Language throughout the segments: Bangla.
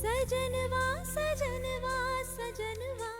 सजनवा सजनवा सजनवा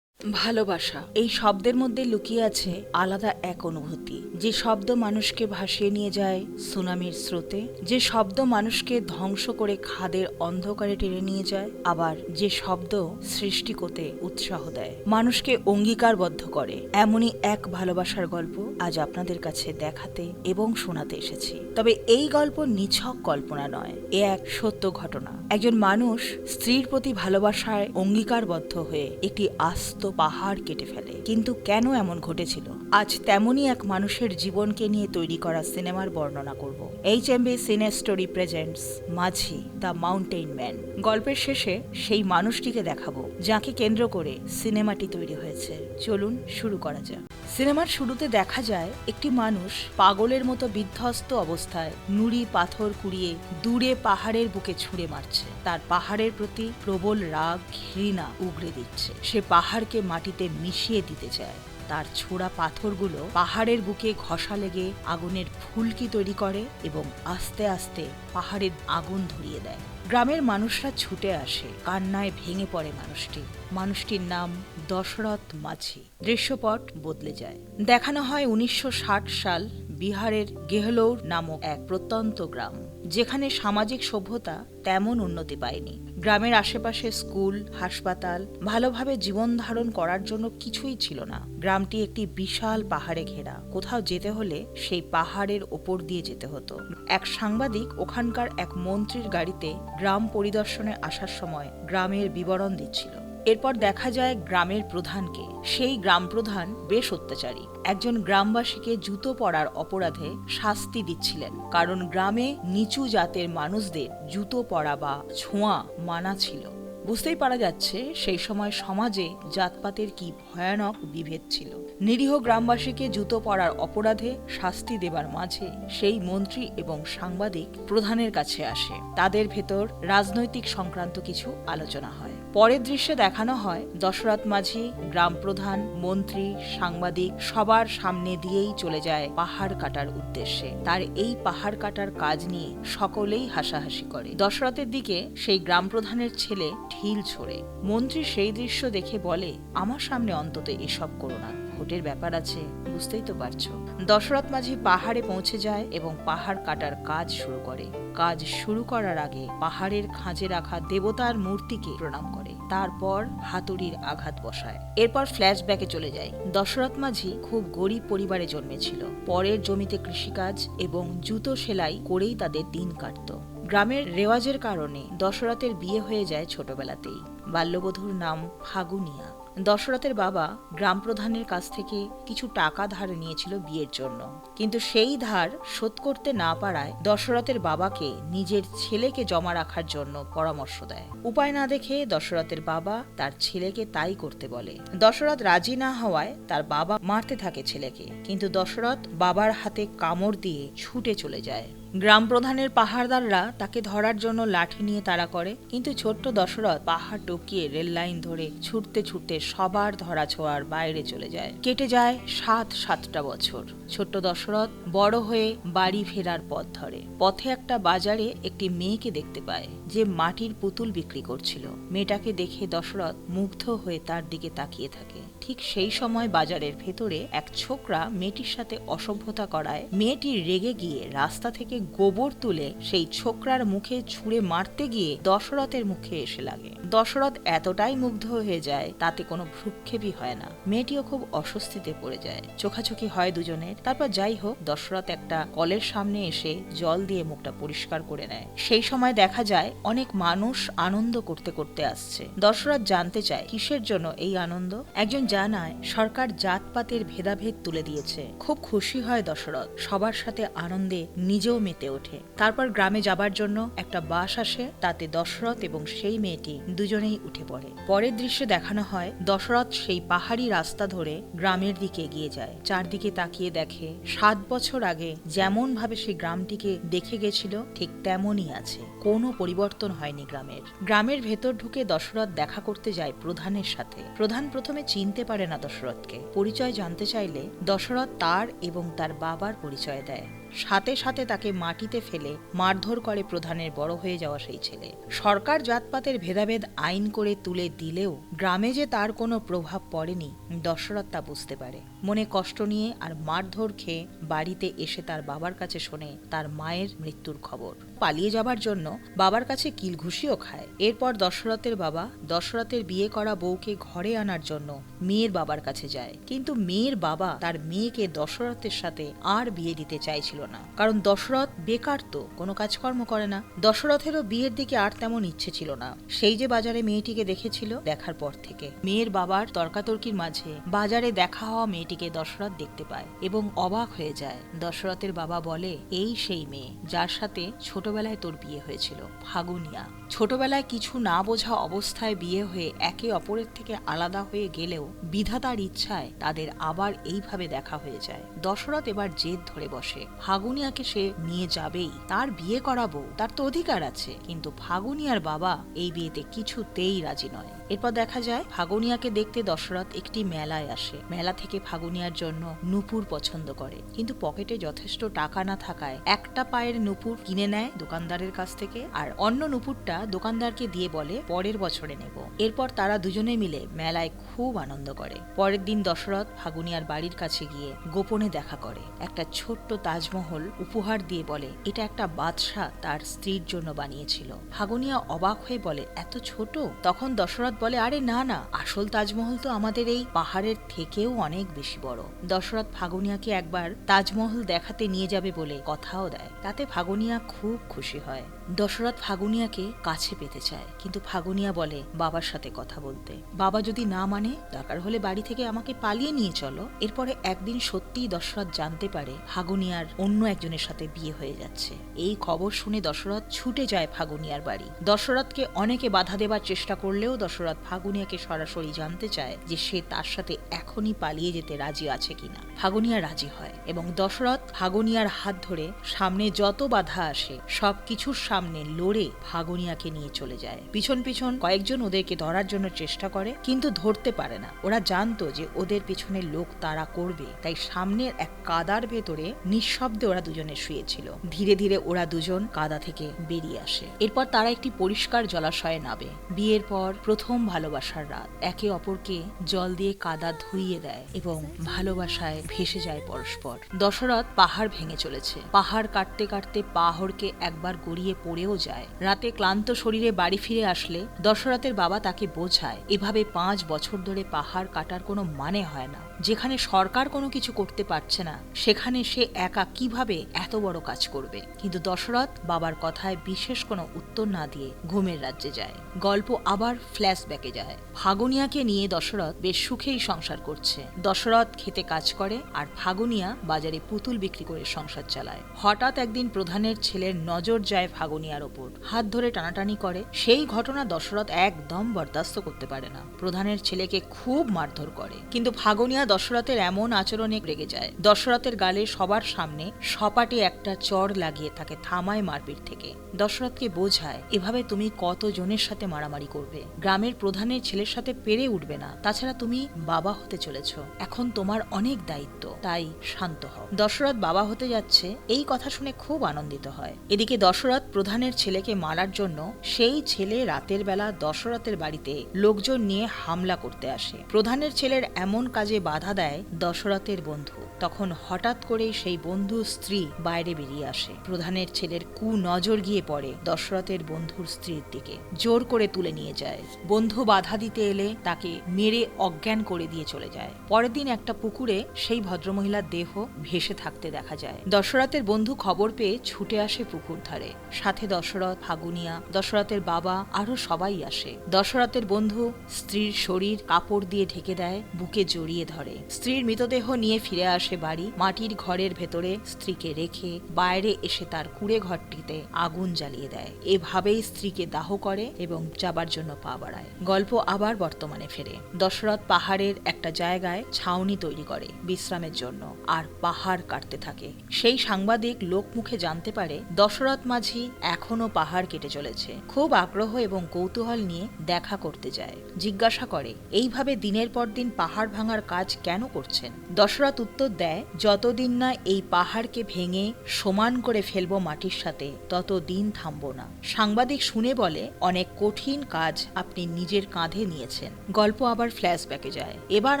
ভালোবাসা। এই শব্দের মধ্যে লুকিয়ে আছে আলাদা এক অনুভূতি। যে শব্দ মানুষকে ভাসিয়ে নিয়ে যায় সুনামির স্রোতে, যে শব্দ মানুষকে ধ্বংস করে খাদের অন্ধকারে টেনে নিয়ে যায়, আবার যে শব্দ সৃষ্টি করতে উৎসাহ দেয়। মানুষকে অঙ্গীকারবদ্ধ করে। এমনই এক ভালোবাসার গল্প আজ আপনাদের কাছে দেখাতে এবং শোনাতে এসেছি। তবে এই গল্প নিছক কল্পনা নয়, এ এক সত্য ঘটনা। একজন মানুষ স্ত্রীর প্রতি ভালোবাসায় অঙ্গীকারবদ্ধ হয়ে একটি আস্ত পাহাড় কেটে ফেলে। কিন্তু কেন এমন ঘটেছিল? আজ তেমনই এক মানুষের জীবনকে নিয়ে তৈরি করা সিনেমার বর্ণনা করব। H M B cine story presents, Majhi, the mountain man. গল্পের শেষে সেই মানুষটিকে দেখাবো, যাকে কেন্দ্র করে সিনেমাটি তৈরি হয়েছে। চলুন শুরু করা যাক। সিনেমার শুরুতে দেখা যায় একটি মানুষ পাগলের মতো বিধ্বস্ত অবস্থায় নুড়ি পাথর কুড়িয়ে দূরে পাহাড়ের বুকে ছুঁড়ে মারছে। তার পাহাড়ের প্রতি প্রবল রাগ, ঘৃণা উগড়ে দিচ্ছে। সে পাহাড়কে মাটিতে মিশিয়ে দিতে চায়। তার ছোড়া পাথরগুলো পাহাড়ের বুকে ঘষা লেগে আগুনের ফুলকি তৈরি করে এবং আস্তে আস্তে পাহাড়ের আগুন ধরিয়ে দেয়। গ্রামের মানুষরা ছুটে আসে। কান্নায় ভেঙে পড়ে মানুষটি। মানুষটির নাম দশরথ মাঝি। দৃশ্যপট বদলে যায়। দেখানো হয় উনিশশো ষাট সাল বিহারের গেহলৌর নামক এক প্রত্যন্ত গ্রাম। যেখানে সামাজিক সভ্যতা তেমন উন্নতি পায়নি। গ্রামের আশেপাশে স্কুল, হাসপাতাল ভালোভাবে জীবন ধারণ করার জন্য কিছুই ছিল না। গ্রামটি একটি বিশাল পাহাড়ে ঘেরা। কোথাও যেতে হলে সেই পাহাড়ের ওপর দিয়ে যেতে হতো। এক সাংবাদিক ওখানকার এক মন্ত্রীর গাড়িতে গ্রাম পরিদর্শনে আসার সময় গ্রামের বিবরণ দিচ্ছিল। এরপর দেখা যায় গ্রামের প্রধানকে। সেই গ্রাম প্রধান বেশ অত্যাচারী। একজন গ্রামবাসীকে জুতো পরার অপরাধে শাস্তি দিচ্ছিলেন। কারণ গ্রামে নিচু জাতের মানুষদের জুতো পরা বা ছোঁয়া মানা ছিল। বুঝতেই পারা যাচ্ছে সেই সময় সমাজে জাতপাতের কি ভয়ানক বিভেদ ছিল। নিরীহ গ্রামবাসীকে জুতো পরার অপরাধে শাস্তি দেবার মাঝে সেই মন্ত্রী এবং সাংবাদিক প্রধানের কাছে আসে। তাদের ভেতর রাজনৈতিক সংক্রান্ত কিছু আলোচনা হয়। পরের দৃশ্যে দেখানো হয় দশরথ মাঝি, গ্রাম প্রধান, মন্ত্রী, সাংবাদিক সবার সামনে দিয়েই চলে যায় পাহাড় কাটার উদ্দেশ্যে। তার এই পাহাড় কাটার কাজ নিয়ে সকলেই হাসাহাসি করে। দশরথের দিকে সেই গ্রাম প্রধানের ছেলে ঢিল ছোড়ে। মন্ত্রী সেই দৃশ্য দেখে বলে, আমার সামনে অন্তত এসব করো না। ভোটের ব্যাপার আছে, বুঝতেই তো পারছ। দশরথ মাঝি পাহাড়ে পৌঁছে যায় এবং পাহাড় কাটার কাজ শুরু করে। কাজ শুরু করার আগে পাহাড়ের খাঁজে রাখা দেবতার মূর্তিকে প্রণাম করে। তারপর হাতুড়ির আঘাত বসায়। এরপর ফ্ল্যাশব্যাকে চলে যায়। দশরথ মাঝি খুব গরিব পরিবারে জন্মেছিল। পরের জমিতে কৃষিকাজ এবং জুতো সেলাই করেই তাদের দিন কাটত। গ্রামের রেওয়াজের কারণে দশরথের বিয়ে হয়ে যায় ছোটবেলাতেই। বাল্যবধূর নাম ফাগুনিয়া। দশরথের বাবা গ্রাম প্রধানের কাছ থেকে কিছু টাকা ধার নিয়েছিল বিয়ের জন্য। কিন্তু সেই ধার শোধ করতে না পারায় দশরথের বাবাকে নিজের ছেলেকে জমা রাখার জন্য পরামর্শ দেয়। উপায় না দেখে দশরথের বাবা তার ছেলেকে তাই করতে বলে। দশরথ রাজি না হওয়ায় তার বাবা মারতে থাকে ছেলেকে। কিন্তু দশরথ বাবার হাতে কামড় দিয়ে ছুটে চলে যায়। গ্রাম প্রধানের পাহাড়দাররা তাকে ধরার জন্য লাঠি নিয়ে তাড়া করে, কিন্তু ছোট্ট দশরথ পাহাড় টপকিয়ে রেল লাইন ধরে ছুটতে ছুটতে সবার ধরা ছোঁয়ার বাইরে চলে যায়। কেটে যায় সাত সাতটা বছর। ছোট্ট দশরথ বড় হয়ে বাড়ি ফেরার পথ ধরে। পথে একটা বাজারে একটি মেয়েকে দেখতে পায়, যে মাটির পুতুল বিক্রি করছিল। মেয়েটাকে দেখে দশরথ মুগ্ধ হয়ে তার দিকে তাকিয়ে থাকে। ঠিক সেই সময় বাজারের ভেতরে এক ছোকরা মেয়েটির সাথে অসভ্যতা করায়। মেয়েটি রেগে গিয়ে রাস্তা থেকে গোবর তুলে সেই ছোকরার মুখে ছুঁড়ে মারতে গিয়ে দশরথের মুখে এসে লাগে। দশরথ এতটাই মুগ্ধ হয়ে যায়, তাতে কোনো ভ্রুক্ষেপই হয় না। মেয়েটিও খুব অস্বস্তিতে পড়ে যায়। চোখাচোখি হয় দুজনের তারপর যাই হোক, দশরথ একটা কলের সামনে এসে জল দিয়ে মুখটা পরিষ্কার করে নেয়। সেই সময় দেখা যায়, অনেক মানুষ আনন্দ করতে করতে আসছে। দশরথ জানতে চায়, কিসের জন্য এই আনন্দ? একজন জানায়, সরকার জাতপাতের ভেদাভেদ তুলে দিয়েছে। খুব খুশি হয় দশরথ। সবার সাথে আনন্দে নিজেও মেতে ওঠে। তারপর গ্রামে যাবার জন্য একটা বাস আসে, তাতে দশরথ এবং সেই মেয়েটি দুজনেই উঠে পড়ে। পরের দৃশ্যে দেখানো হয়, দশরথ সেই পাহাড়ি রাস্তা ধরে গ্রামের দিকে এগিয়ে যায়। চারদিকে তাকিয়ে দেখে, সাত বছর আগে যেমনভাবে সেই গ্রামটিকে দেখে গেছিল, ঠিক তেমনই আছে। কোনো পরিবর্তন হয়নি গ্রামের। গ্রামের ভেতর ঢুকে দশরথ দেখা করতে যায় প্রধানের সাথে। প্রধান প্রথমে চিনতে পারে না দশরথকে। পরিচয় জানতে চাইলে দশরথ তার এবং তার বাবার পরিচয় দেয়। সাথে সাথে তাকে মাটিতে ফেলে মারধর করে প্রধানের বড় হয়ে যাওয়া সেই ছেলে। সরকার জাতপাতের ভেদাভেদ আইন করে তুলে দিলেও গ্রামে যে তার কোনো প্রভাব পড়েনি, দশরথ তা বুঝতে পারে। মনে কষ্ট নিয়ে আর মারধর খেয়ে বাড়িতে এসে তার বাবার কাছে শোনে তার মায়ের মৃত্যুর খবর। পালিয়ে যাবার জন্য বাবার কাছে কিলঘুষিও খায়। এরপর দশরথের বাবা দশরথের বিয়ে করা বউকে ঘরে আনার জন্য মেয়ের বাবার কাছে যায়। কিন্তু মেয়ের বাবা তার মেয়েকে দশরথের সাথে আর বিয়ে দিতে চাইছিল না। কারণ দশরথ বেকার তো, কোনো কাজকর্ম করে না। দশরথেরও বিয়ের দিকে আর তেমন ইচ্ছে ছিল না। সেই যে বাজারে মেয়েটিকে দেখেছিল দেখার পর থেকে। মেয়ের বাবার তর্কাতর্কির মাঝে বাজারে দেখা হওয়া মেয়েটিকে দশরথ দেখতে পায় এবং অবাক হয়ে যায়। দশরথের বাবা বলে, এই সেই মেয়ে, যার সাথে ছোটবেলায় তোর বিয়ে হয়েছিল, ফাগুনিয়া। ছোটবেলায় কিছু না বোঝা অবস্থায় বিয়ে হয়ে একে অপরের থেকে আলাদা হয়ে গেলেও বিধাতার ইচ্ছায় তাদের আবার এইভাবে দেখা হয়ে যায়। দশরথ এবার জেদ ধরে বসে, ফাগুনিয়াকে সে নিয়ে যাবেই। তার বিয়ে করাবো, তার তো অধিকার আছে, কিন্তু ফাগুনিয়ার বাবা এই বিয়েতে কিছুতেই রাজি নয়। এরপর দেখা যায়, ফাগুনিয়াকে দেখতে দশরথ একটি মেলায় আসে। মেলা থেকে ফাগুনিয়ার জন্য নুপুর পছন্দ করে। কিন্তু পকেটে যথেষ্ট টাকা না থাকায় একটা পায়ের নুপুর কিনে নেয় দোকানদারের কাছ থেকে আর অন্য নুপুরটা দোকানদারকে দিয়ে বলে, পরের বছরে নেব। এরপর তারা দুজনে মিলে মেলায় খুব আনন্দ করে। পরের দিন দশরথ ফাগুনিয়ার বাড়ির কাছে গিয়ে গোপনে দেখা করে। একটা ছোট্ট তাজমহল উপহার দিয়ে বলে, এটা একটা বাদশাহ তার স্ত্রীর জন্য বানিয়েছিল। ফাগুনিয়া অবাক হয়ে বলে, এত ছোট? তখন দশরথ বলে, আরে না না, আসল তাজমহল তো আমাদের এই পাহাড়ের থেকেও অনেক বেশি বড়। দশরথ ফাগুনিয়াকে একবার তাজমহল দেখাতে নিয়ে যাবে বলে কথাও দেয়। তাতে ফাগুনিয়া খুব খুশি হয়। দশরথ ফাগুনিয়াকে কাছে পেতে চায়। কিন্তু ফাগুনিয়া বলে, বাবার সাথে কথা বলতে। বাবা যদি না মানে দরকার হলে বাড়ি থেকে আমাকে পালিয়ে নিয়ে চলো। এরপরে একদিন সত্যিই দশরথ জানতে পারে, ফাগুনিয়ার অন্য একজনের সাথে বিয়ে হয়ে যাচ্ছে। এই খবর শুনে দশরথ ছুটে যায় ফাগুনিয়ার বাড়ি। দশরথকে অনেকে বাধা দেবার চেষ্টা করলেও দশরথ ফাগুনিয়াকে সরাসরি জানতে চায় যে সে তার সাথে এখনই পালিয়ে যেতে রাজি আছে কিনা। ফাগুনিয়া রাজি হয় এবং দশরথ ফাগুনিয়ার হাত ধরে সামনে যত বাধা আসে সব কিছুর সামনে লড়ে ফাগুনিয়াকে নিয়ে চলে যায়। পিছন পিছন কয়েকজন ওদেরকে ধরার জন্য চেষ্টা করে, কিন্তু ধরতে পারে না। ওরা জানতো যে ওদের পিছনে লোক তারা করবে, তাই সামনের এক কাদার ভেতরে নিঃশব্দে ওরা দুজনে শুয়েছিল। ধীরে ধীরে ওরা দুজন কাদা থেকে বেরিয়ে আসে। এরপর তারা একটি পরিষ্কার জলাশয়ে নাবে বিয়ের পর প্রথম ভালোবাসার রাত। একে অপরকে জল দিয়ে কাদা ধুইয়ে দেয় এবং ভালোবাসায় ভেসে যায় পরস্পর। দশরথ পাহাড় ভেঙে চলেছে। পাহাড় কাটতে কাটতে পাহাড়কে একবার গড়িয়ে পড়েও যায়। রাতে ক্লান্ত শরীরে বাড়ি ফিরে আসলে দশরথের বাবা তাকে বোঝায়, এভাবে পাঁচ বছর ধরে পাহাড় কাটার কোনো মানে হয় না। যেখানে সরকার কোনো কিছু করতে পারছে না, সেখানে সে একা কীভাবে এত বড় কাজ করবে? কিন্তু দশরথ বাবার কথায় বিশেষ কোনো উত্তর না দিয়ে ঘুমের রাজ্যে যায়। গল্প আবার ফ্ল্যাশব্যাকে যায়। ফাগুনিয়াকে নিয়ে দশরথ বেশ সুখেই সংসার করছে। দশরথ খেতে কাজ করে আর ফাগুনিয়া বাজারে পুতুল বিক্রি করে সংসার চালায়। হঠাৎ একদিন প্রধানের ছেলের নজর যায় ফাগুনিয়ার ওপর। হাত ধরে টানাটানি করে। সেই ঘটনা দশরথ একদম বরদাস্ত করতে পারে না। প্রধানের ছেলেকে খুব মারধর করে। কিন্তু ফাগুনিয়া দশরথের এমন আচরণে রেগে যায়। দশরথের গালে সবার সামনে সপাটে একটা চড় লাগিয়ে তাকে থামায় মারপিট থেকে। দশরথকে বোঝায়, এভাবে তুমি কত জনের সাথে মারামারি করবে? গ্রামের প্রধানের ছেলের সাথে পেরে উঠবে না। তাছাড়া তুমি বাবা হতে চলেছ। এখন তোমার অনেক দায়িত্ব। তাই শান্ত হও। দশরথ বাবা হতে যাচ্ছে, এই কথা শুনে খুব আনন্দিত হয়। এদিকে দশরথ প্রধানের ছেলেকে মারার জন্য সেই ছেলে রাতের বেলা দশরথের বাড়িতে লোকজন নিয়ে হামলা করতে আসে। প্রধানের ছেলের এমন কাজে বাধা দেয় দশরথের বন্ধু। তখন হঠাৎ করেই সেই বন্ধু স্ত্রী বাইরে বেরিয়ে আসে। প্রধানের ছেলের কু নজর গিয়ে পড়ে দশরথের বন্ধুর স্ত্রীর দিকে। জোর করে তুলে নিয়ে যায়। বন্ধু বাধা দিতে এলে তাকে মেরে অজ্ঞান করে দিয়ে চলে যায়। পরের দিন একটা পুকুরে সেই ভদ্রমহিলার দেহ ভেসে থাকতে দেখা যায়। দশরথের বন্ধু খবর পেয়ে ছুটে আসে পুকুর ধারে। সাথে দশরথ, ফাগুনিয়া, দশরথের বাবা আরও সবাই আসে। দশরথের বন্ধু স্ত্রীর শরীর কাপড় দিয়ে ঢেকে দেয়, বুকে জড়িয়ে ধরে। স্ত্রীর মৃতদেহ নিয়ে ফিরে আসে বাড়ি। মাটির ঘরের ভেতরে স্ত্রীকে রেখে বাইরে এসে তার কুড়ে ঘরটিতে আগুন জ্বালিয়ে দেয়। এভাবেই স্ত্রীকে দাহ করে এবং যাবার জন্য পা বাড়ায়। গল্প আবার বর্তমানে ফেরে। দশরথ পাহাড়ের একটা জায়গায় ছাউনি তৈরি করে বিশ্রামের জন্য আর পাহাড় কাটতে থাকে। সেই সাংবাদিক লোকমুখে জানতে পারে, দশরথ মাঝি এখনও পাহাড় কেটে চলেছে। খুব আগ্রহ এবং কৌতূহল নিয়ে দেখা করতে যায়। জিজ্ঞাসা করে, এইভাবে দিনের পর দিন পাহাড় ভাঙার কাজ কেন করছেন? দশরথ উত্তর দেয়, যতদিন না এই পাহাড়কে ভেঙে সমান করে ফেলব মাটির সাথে, ততদিন থামবো না। সাংবাদিক শুনে বলে, অনেক কঠিন কাজ আপনি নিজের কাঁধে নিয়েছেন। গল্প আবার ফ্ল্যাশব্যাকে যায়। এবার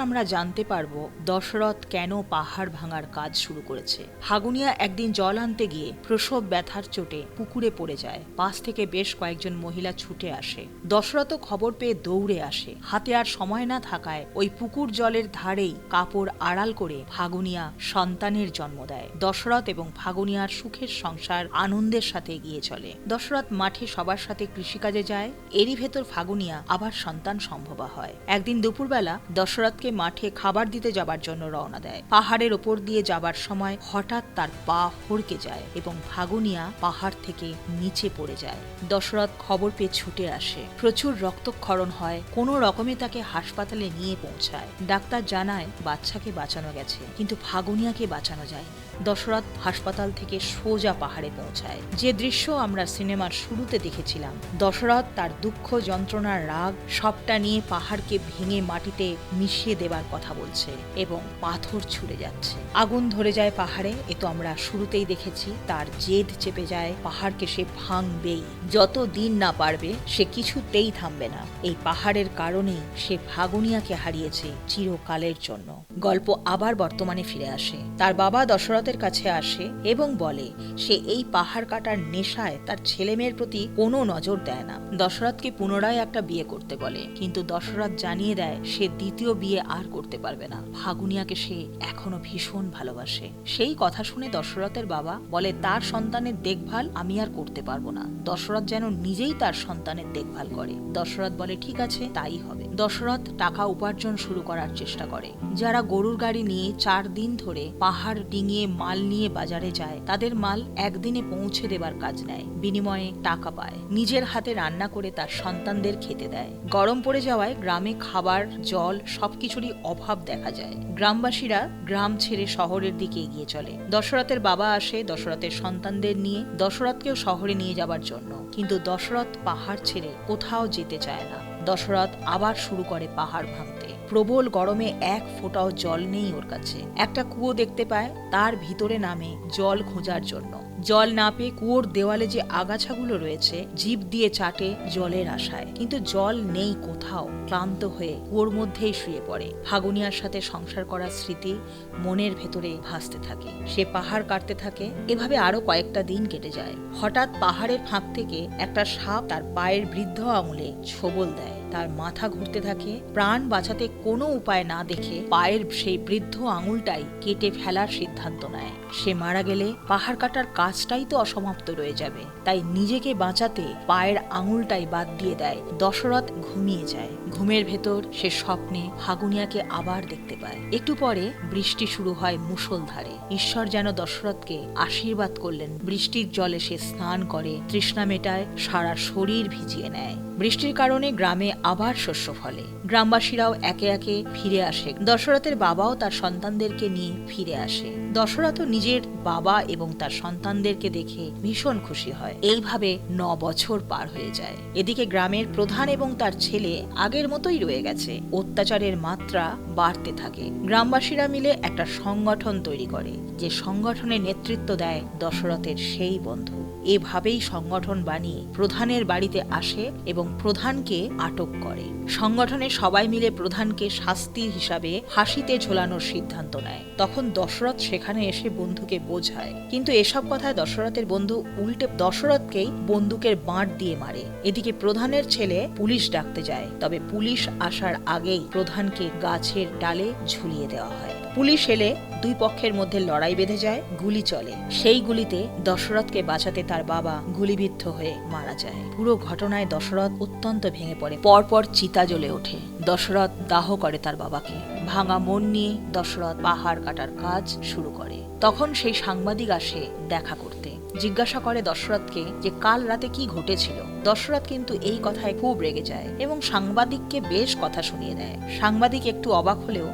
আমরা জানতে পারব দশরথ কেন পাহাড় ভাঙার কাজ শুরু করেছে। ফাগুনিয়া একদিন জল আনতে গিয়ে প্রসব ব্যথার চোটে পুকুরে পড়ে যায়। পাশ থেকে বেশ কয়েকজন মহিলা ছুটে আসে। দশরথ খবর পেয়ে দৌড়ে আসে। হাতে আর সময় না থাকায় ওই পুকুর জলের ধারেই কাপড় আড়াল করে ফাগুনিয়া সন্তানের জন্ম দেয়। দশরথ এবং ফাগুনিয়ার সুখের সংসার আনন্দের সাথে এগিয়ে চলে। দশরথ মাঠে সবার সাথে কৃষিকাজে যায়, এরই ভেতর ফাগুনিয়া আবার সন্তান সম্ভবা হয়। একদিন দুপুরবেলা দশরথকে মাঠে খাবার দিতে যাবার জন্য রওনা দেয়। পাহাড়ের ওপর দিয়ে যাবার সময় হঠাৎ তার পা হড়কে যায় এবং ফাগুনিয়া পাহাড় থেকে নিচে পড়ে যায়। দশরথ খবর পেয়ে ছুটে আসে। প্রচুর রক্তক্ষরণ হয়, কোনো রকমে তাকে হাসপাতালে নিয়ে পৌঁছায়। ডাক্তার জানায় বাচ্চাকে বাঁচানো গেছে, কিন্তু ফাগুনিয়াকে বাঁচানো যায়নি। দশরথ হাসপাতাল থেকে সোজা পাহাড়ে পৌঁছায়। যে দৃশ্য আমরা সিনেমার শুরুতে দেখেছিলাম, দশরথ তার দুঃখ, যন্ত্রণার রাগ, সবটা নিয়ে পাহাড়কে ভেঙে মাটিতে মিশিয়ে দেবার কথা বলছে এবং পাথর ছুঁড়ে যাচ্ছে। আগুন ধরে যায় পাহাড়ে, এ তো আমরা শুরুতেই দেখেছি, তার জেদ চেপে যায় পাহাড়কে সে ভাঙবেই। যত দিন না পারবে, সে কিছুতেই থামবে না। এই পাহাড়ের কারণেই সে ফাগুনিয়াকে হারিয়েছে, চিরকালের জন্য। গল্প আবার বর্তমানে ফিরে আসে। তার বাবা দশরথের কাছে আসে এবং বলে, সে এই পাহাড় কাটার নেশায় তার ছেলেমেয়ের প্রতি কোনো নজর দেয় না। দশরথকে পুনরায় একটা বিয়ে করতে বলে। কিন্তু দশরথ জানিয়ে দেয়, সে দ্বিতীয় বিয়ে আর করতে পারবে না। ফাগুনিয়াকে সে এখনও ভীষণ ভালোবাসে। সেই কথা শুনে দশরথের বাবা বলে, তার সন্তানের দেখভাল আমি আর করতে পারব না। দশরথ যেন নিজেই তার সন্তানের দেখভাল করে। দশরথ বলে, ঠিক আছে, তাই হবে। দশরথ টাকা উপার্জন শুরু করার চেষ্টা করে। যারা গরুর গাড়ি নিয়ে চার দিন ধরে পাহাড় ডিঙিয়ে মাল নিয়ে বাজারে যায়, তাদের মাল একদিনে পৌঁছে দেবার কাজ নেয়, বিনিময়ে টাকা পায়। নিজের হাতে রান্না করে তার সন্তানদের খেতে দেয়। গরম পড়ে যাওয়ায় গ্রামে খাবার, জল সবকিছুরই অভাব দেখা যায়। গ্রামবাসীরা গ্রাম ছেড়ে শহরের দিকে এগিয়ে চলে। দশরথের বাবা আসে দশরথের সন্তানদের নিয়ে, দশরথকেও শহরে নিয়ে যাবার জন্য। কিন্তু দশরথ পাহাড় ছেড়ে কোথাও যেতে চায় না। দশরথ আবার শুরু করে পাহাড় ভাঙতে। প্রবল গরমে এক ফোঁটাও জল নেই ওর কাছে। একটা কুয়ো দেখতে পায়, তার ভিতরে নামে জল খোঁজার জন্য। জল না পেয়ে কুয়োর দেওয়ালে যে আগাছাগুলো রয়েছে জিভ দিয়ে চাটে জলের আশায়। কিন্তু জল নেই কোথাও, ক্লান্ত হয়ে কুয়োর মধ্যেই শুয়ে পড়ে। ফাগুনিয়ার সাথে সংসার করার স্মৃতি মনের ভেতরে ভাসতে থাকে। সে পাহাড় কাটতে থাকে, এভাবে আরও কয়েকটা দিন কেটে যায়। হঠাৎ পাহাড়ের ফাঁক থেকে একটা সাপ তার পায়ের বৃদ্ধ আঙুলে ছোবল দেয়। তার মাথা ঘুরতে থাকে, প্রাণ বাঁচাতে কোনো উপায় না দেখে পায়ের সেই বৃদ্ধ আঙুলটাই কেটে ফেলার সিদ্ধান্ত নেয়। সে মারা গেলে পাহাড় কাটার কাজটাই তো অসমাপ্ত রয়ে যাবে। তাই নিজেকে বাঁচাতে পায়ের আঙুলটাই বাদ দিয়ে দেয়। দশরথ ঘুমিয়ে যায়। ঘুমের ভেতর সে স্বপ্নে ফাগুনিয়াকে আবার দেখতে পায়। একটু পরে বৃষ্টি শুরু হয় মুষলধারে। ঈশ্বর যেন দশরথকে আশীর্বাদ করলেন। বৃষ্টির জলে সে স্নান করে তৃষ্ণা মেটায়, সারা শরীর ভিজিয়ে নেয়। বৃষ্টির কারণে গ্রামে আবার শস্য ফলে। গ্রামবাসীরাও একে একে ফিরে আসে। দশরথের বাবাও তার সন্তানদেরকে নিয়ে ফিরে আসে। দশরথ নিজের বাবা এবং তার সন্তানদেরকে দেখে ভীষণ খুশি হয়। এইভাবে ন বছর পার হয়ে যায়। এদিকে গ্রামের প্রধান এবং তার ছেলে আগের মতোই রয়ে গেছে। অত্যাচারের মাত্রা বাড়তে থাকে। গ্রামবাসীরা মিলে একটা সংগঠন তৈরি করে, যে সংগঠনের নেতৃত্ব দেয় দশরথের সেই বন্ধু। এভাবেই সংগঠন বানিয়ে প্রধানের বাড়িতে আসে এবং প্রধানকে আটক করে। সংগঠনে সবাই মিলে প্রধানকে শাস্তি হিসাবে ফাঁসিতে ঝোলানোর সিদ্ধান্ত নেয়। তখন দশরথ সেখানে এসে বন্ধুকে বোঝায়। কিন্তু এসব কথায় দশরথের বন্ধু উল্টে দশরথকেই বন্দুকের বাঁট দিয়ে মারে। এদিকে প্রধানের ছেলে পুলিশ ডাকতে যায়, তবে পুলিশ আসার আগেই প্রধানকে গাছের ডালে ঝুলিয়ে দেওয়া হয়। পুলিশ এলে দুই পক্ষের মধ্যে লড়াই বেঁধে যায়, গুলি চলে। সেই গুলিতে দশরথকে বাঁচাতে তার বাবা গুলিবিদ্ধ হয়ে মারা যায়। পুরো ঘটনায় দশরথ অত্যন্ত ভেঙে পড়ে। পরপর চিতা জ্বলে ওঠে। দশরথ দাহ করে তার বাবাকে। ভাঙা মন নিয়ে দশরথ পাহাড় কাটার কাজ শুরু করে। তখন সেই সাংবাদিক আসে দেখা করতে। জিজ্ঞাসা করে দশরথকে যে কাল রাতে কি ঘটেছিল। দশরথ কিন্তু এই কথায় খুব রেগে যায় এবং সাংবাদিককে বেশ কথা শুনিয়ে দেয়। সাংবাদিক একটু অবাক হলেও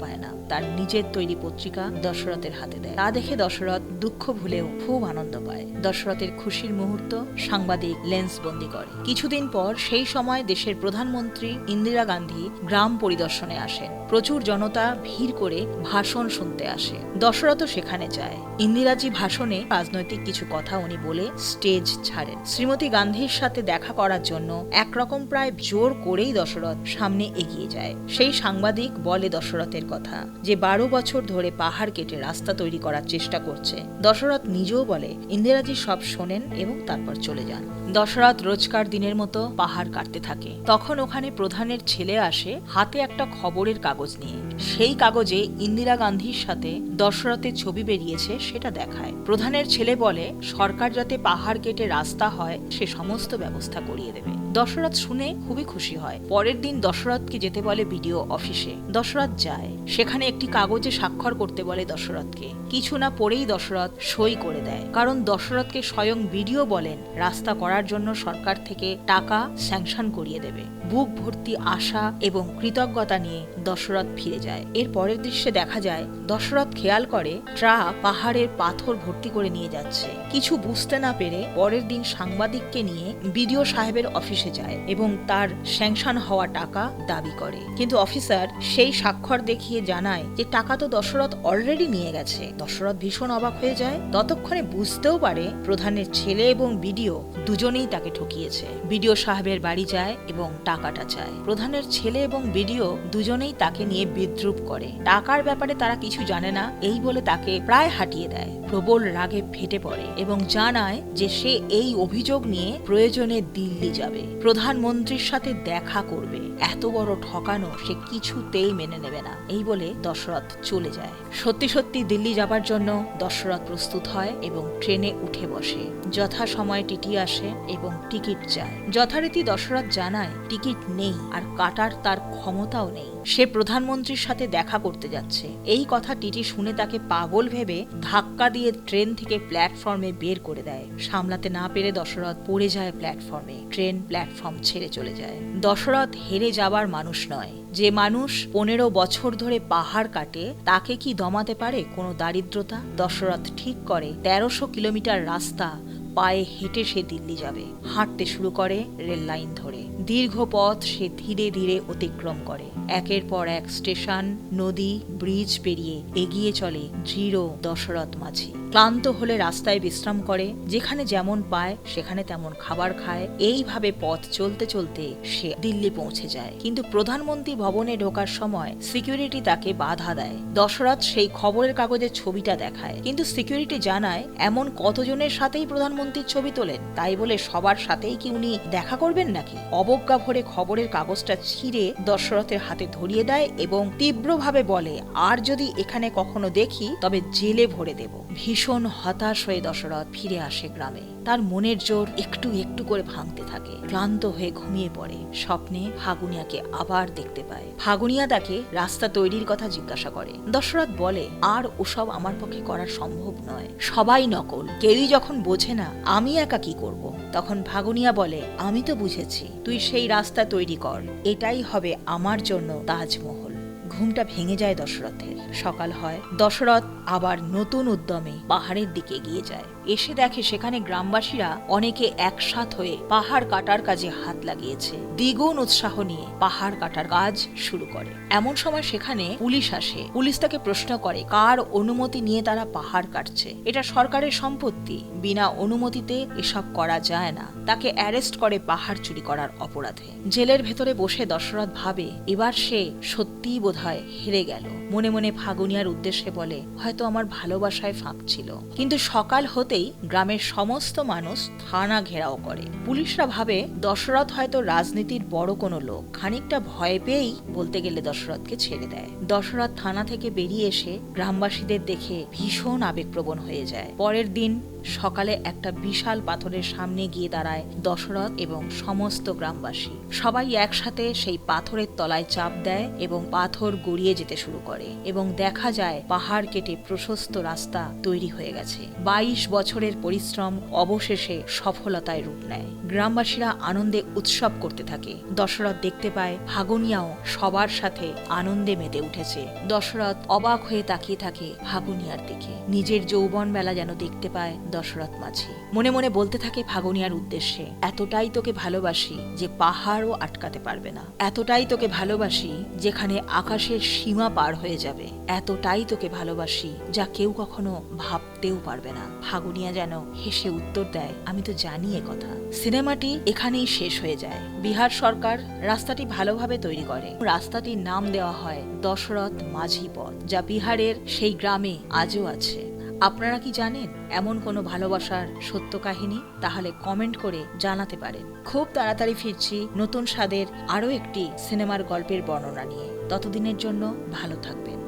পায় না। তার নিজের তৈরি পত্রিকা দশরথের হাতে দেয়। তা দেখে দশরথ দুঃখ ভুলেও খুব আনন্দ পায়। দশরথের খুশির মুহূর্ত সাংবাদিক লেন্স বন্দি করে। কিছুদিন পর সেই সময় দেশের প্রধানমন্ত্রী ইন্দিরা গান্ধী গ্রাম পরিদর্শনে আসেন। প্রচুর জনতা ভিড় করে ভাষণ শুনতে আসে। দশরথ সেখানে যায়। ইন্দিরাজি ভাষণে রাজনৈতিক কিছু কথা উনি বলে স্টেজ ছাড়েন। শ্রীমতী গান্ধীর সাথে দেখা করার জন্য একরকম প্রায় জোর করেই দশরথ সামনে এগিয়ে যায়। সেই সাংবাদিক বলে দশরথের কথা, যে বারো বছর ধরে পাহাড় কেটে রাস্তা তৈরি করার চেষ্টা করছে। দশরথ নিজেও বলে, ইন্দিরাজি সব শোনেন এবং তারপর চলে যান। দশরথ রোজকার দিনের মতো পাহাড় কাটতে থাকে। তখন ওখানে প্রধানের ছেলে আসে হাতে একটা খবরের কাগজ নিয়ে। সেই কাগজে ইন্দিরা গান্ধীর সাথে দশরথের ছবি বেরিয়েছে, সেটা দেখায়। প্রধানের ছেলে বলে, সরকার যাতে পাহাড় কেটে রাস্তা হয়, সে সমস্ত ব্যবস্থা করিয়ে দেবে। দশরথ শুনে খুবই খুশি হয়। পরের দিন দশরথকে যেতে বলে বিডিও অফিসে। দশরথ যায়। সেখানে একটি কাগজে স্বাক্ষর করতে বলে দশরথকে। কিছু না পড়েই দশরথ সই করে দেয়। কারণ দশরথকে স্বয়ং বিডিও বলেন, রাস্তা করার জন্য সরকার থেকে টাকা স্যাংশন করিয়ে দেবে। বুক ভর্তি আশা এবং কৃতজ্ঞতা নিয়ে দশরথ ফিরে যায়। এর পরের দৃশ্যে দেখা যায়, দশরথ খেয়াল করে ট্রাক পাহাড়ের পাথর ভর্তি করে নিয়ে যাচ্ছে। কিছু বুঝতে না পেরে পরের দিন সাংবাদিককে নিয়ে বিডিও সাহেবের অফিসে যায় এবং তার স্যাংশন হওয়া টাকা দাবি করে। কিন্তু অফিসার সেই স্বাক্ষর দেখিয়ে জানায় যে টাকা তো দশরথ অলরেডি নিয়ে গেছে। দশরথ ভীষণ অবাক হয়ে যায়। ততক্ষণে বুঝতেও পারে প্রধানের ছেলে এবং বিডিও দুজনেই তাকে ঠকিয়েছে। বিডিও সাহেবের বাড়ি যায় এবং টাকাটা চায়। প্রধানের ছেলে এবং বিডিও দুজনেই তাকে নিয়ে বিদ্রুপ করে। টাকার ব্যাপারে তারা কিছু জানে না, এই বলে তাকে প্রায় হাঁটিয়ে দেয়। প্রবল রাগে ফেটে পড়ে এবং জানায় যে সে এই অভিযোগ নিয়ে প্রয়োজনে দিল্লি যাবে। প্রধানমন্ত্রীর সাথে দেখা করবে। এত বড় ঠকানো সে কিছুতেই মেনে নেবে না। এই বলে দশরথ চলে যায়। সত্যি সত্যি দিল্লি যাবার জন্য দশরথ প্রস্তুত হয় এবং ট্রেনে উঠে বসে। যথা সময় টিটি আসে এবং টিকিট চায়। যথারীতি দশরথ জানায়, টিকিট নেই আর কাটার তার ক্ষমতাও নেই। সে প্রধানমন্ত্রীর সাথে দেখা করতে যাচ্ছে। এই কথা টিটি শুনে তাকে পাগল ভেবে ধাক্কা দিয়ে ট্রেন থেকে প্ল্যাটফর্মে বের করে দেয়। সামলাতে না পেরে দশরথ পড়ে যায় প্ল্যাটফর্মে। ট্রেন প্ল্যাটফর্ম ছেড়ে চলে যায়। দশরথ হেরে যাবার মানুষ নয়। যে মানুষ পনেরো বছর ধরে পাহাড় কাটে, তাকে কি দমাতে পারে কোনো দারিদ্রতা? দশরথ ঠিক করে, তেরোশো কিলোমিটার রাস্তা, পায়ে হেঁটে সে দিল্লি যাবে। হাঁটতে শুরু করে রেল লাইন ধরে। দীর্ঘ পথ সে ধীরে ধীরে অতিক্রম করে। একের পর এক স্টেশন, নদী, ব্রিজ পেরিয়ে এগিয়ে চলে দৃঢ় দশরথ মাঝি। ক্লান্ত হলে রাস্তায় বিশ্রাম করে, যেখানে যেমন পায়, সেখানে তেমন খাবার খায়। এইভাবে পথ চলতে চলতে সে দিল্লি পৌঁছে যায়। কিন্তু প্রধানমন্ত্রী ভবনে ঢোকার সময় সিকিউরিটি তাকে বাধা দেয়। দশরথ সেই খবরের কাগজের ছবিটা দেখায়। কিন্তু সিকিউরিটি জানায়, এমন কতজনের সাথেই প্রধানমন্ত্রীর ছবি তোলেন? তাই বলে সবার সাথেই কি উনি দেখা করবেন নাকি? অবজ্ঞা ভরে খবরের কাগজটা ছিঁড়ে দশরথের হাতে ধরিয়ে দেয় এবং তীব্রভাবে বলে, আর যদি এখানে কখনো দেখি, তবে জেলে ভরে দেব। ভীষণ হতাশ হয়ে দশরথ ফিরে আসে গ্রামে। তার মনের জোর একটু একটু করে ভাঙতে থাকে। ক্লান্ত হয়ে ঘুমিয়ে পড়ে। স্বপ্নে ফাগুনিয়াকে আবার দেখতে পায়। ফাগুনিয়া তাকে রাস্তা তৈরির কথা জিজ্ঞাসা করে। দশরথ বলে, আর ওসব আমার পক্ষে করা সম্ভব নয়। সবাই নকল। কেউই যখন বোঝে না, আমি একা কি করব? তখন ভাগুনিয়া বলে, আমি তো বুঝেছি। তুই সেই রাস্তা তৈরি কর। এটাই হবে আমার জন্য তাজমহল। ঘুমটা ভেঙে যায় দশরথের। সকাল হয় দশরথ আবার নতুন উদ্যমে পাহাড়ের দিকে এগিয়ে যায়। এসে দেখে সেখানে গ্রামবাসীরা অনেকে একসাথ হয়ে পাহাড় কাটার কাজে হাত লাগিয়েছে। দ্বিগুণ উৎসাহ নিয়ে পাহাড় কাটার কাজ শুরু করে। এমন সময় সেখানে পুলিশ আসে। পুলিশ তাকে প্রশ্ন করে, কার অনুমতি নিয়ে তারা পাহাড় কাটছে? এটা সরকারের সম্পত্তি। বিনা অনুমতিতে এসব করা যায় না। তাকে অ্যারেস্ট করে পাহাড় চুরি করার অপরাধে। জেলের ভেতরে বসে দশরথ ভাবে, এবার সে সত্যিই বোধহয় হেরে গেল। মনে মনে ফাগুনিয়ার উদ্দেশ্যে বলে, হয়তো আমার ভালোবাসায় ফাঁক ছিল। কিন্তু সকাল হতেই গ্রামের সমস্ত মানুষ থানা ঘেরাও করে। পুলিশরা ভাবে দশরথ হয়তো রাজনীতির বড় কোনো লোক। খানিকটা ভয় পেয়েই বলতে গেলে দশরথকে ছেড়ে দেয়। দশরথ থানা থেকে বেরিয়ে এসে গ্রামবাসীদের দেখে ভীষণ আবেগপ্রবণ হয়ে যায়। পরের দিন সকালে একটা বিশাল পাথরের সামনে গিয়ে দাঁড়ায় দশরথ এবং সমস্ত গ্রামবাসী। সবাই একসাথে সেই পাথরের তলায় চাপ দেয় এবং পাথর গড়িয়ে যেতে শুরু করে এবং দেখা যায় পাহাড় কেটে প্রশস্ত রাস্তা তৈরি হয়ে গেছে। বাইশ বছরের পরিশ্রম অবশেষে সফলতায় রূপ নেয়। গ্রামবাসীরা আনন্দে উৎসব করতে থাকে। দশরথ দেখতে পায় ফাগুনিয়াও সবার সাথে আনন্দে মেতে উঠেছে। দশরথ অবাক হয়ে তাকিয়ে থাকে ফাগুনিয়ার দিকে। নিজের যৌবন বেলা যেন দেখতে পায় দশরথ মাঝি। মনে মনে বলতে থাকে ফাগুনিয়ার উদ্দেশ্যে, এতটাই তোকে ভালোবাসি যে পাহাড়ও আটকাতে পারবে না। এতটাই তোকে ভালোবাসি যেখানে আকাশের সীমা পার হয়ে যাবে। এতটাই তোকে ভালোবাসি যা কেউ কখনো ভাবতেও পারবে না। ফাগুনিয়া যেন হেসে উত্তর দেয়, আমি তো জানি এ কথা। সিনেমাটি এখানেই শেষ হয়ে যায়। বিহার সরকার রাস্তাটি ভালোভাবে তৈরি করে। রাস্তাটির নাম দেওয়া হয় দশরথ মাঝি পথ, যা বিহারের সেই গ্রামে আজও আছে। আপনারা কি জানেন এমন কোনো ভালোবাসার সত্য কাহিনী? তাহলে কমেন্ট করে জানাতে পারেন। খুব তাড়াতাড়ি ফিরছি নতুন স্বাদের আরও একটি সিনেমার গল্পের বর্ণনা নিয়ে। ততদিনের জন্য ভালো থাকবেন।